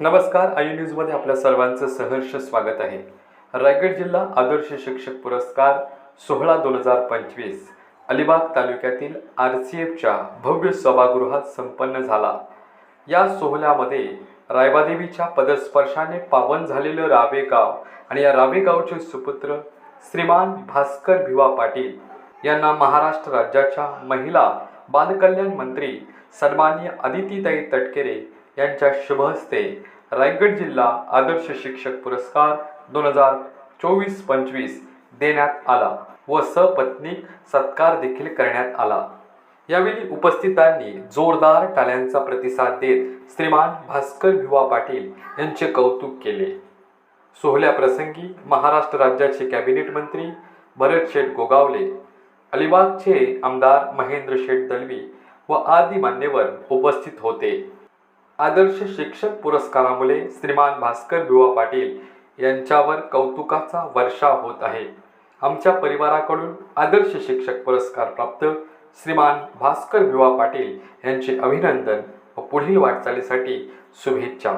नमस्कार आई न्यूजमध्ये आपल्या सर्वांचं सहर्ष स्वागत आहे. रायगड जिल्हा आदर्श शिक्षक पुरस्कार सोहळा दोन हजार पंचवीस अलिबाग तालुक्यातील आर सी एफच्या भव्य सभागृहात संपन्न झाला. या सोहळ्यामध्ये रायबादेवीच्या पदस्पर्शाने पावन झालेलं रावेगाव आणि या रावेगावचे सुपुत्र श्रीमान भास्कर भिवा पाटील यांना महाराष्ट्र राज्याच्या महिला बालकल्याण मंत्री सन्माननीय अदितीताई तटकेरे यांच्या शुभ हस्ते रायगड जिल्हा आदर्श शिक्षक पुरस्कार दोन हजार चोवीस पंचवीस देण्यात आला व सपत्नीक सत्कार देखील करण्यात आला. यावेळी उपस्थितांनी जोरदार टाळ्यांचा प्रतिसाद देत श्रीमान भास्कर भिवा पाटील यांचे कौतुक केले. सोहळ्याप्रसंगी महाराष्ट्र राज्याचे कॅबिनेट मंत्री भरत शेठ गोगावले अलिबागचे आमदार महेंद्र शेठ दलवी व आदी मान्यवर उपस्थित होते. आदर्श शिक्षक पुरस्कारामुळे श्रीमान भास्कर बिवा पाटील यांच्यावर कौतुकाचा वर्षा होत आहे. आमच्या परिवाराकडून आदर्श शिक्षक पुरस्कार प्राप्त श्रीमान भास्कर बिवा पाटील यांचे अभिनंदन व पुढील वाटचालीसाठी शुभेच्छा.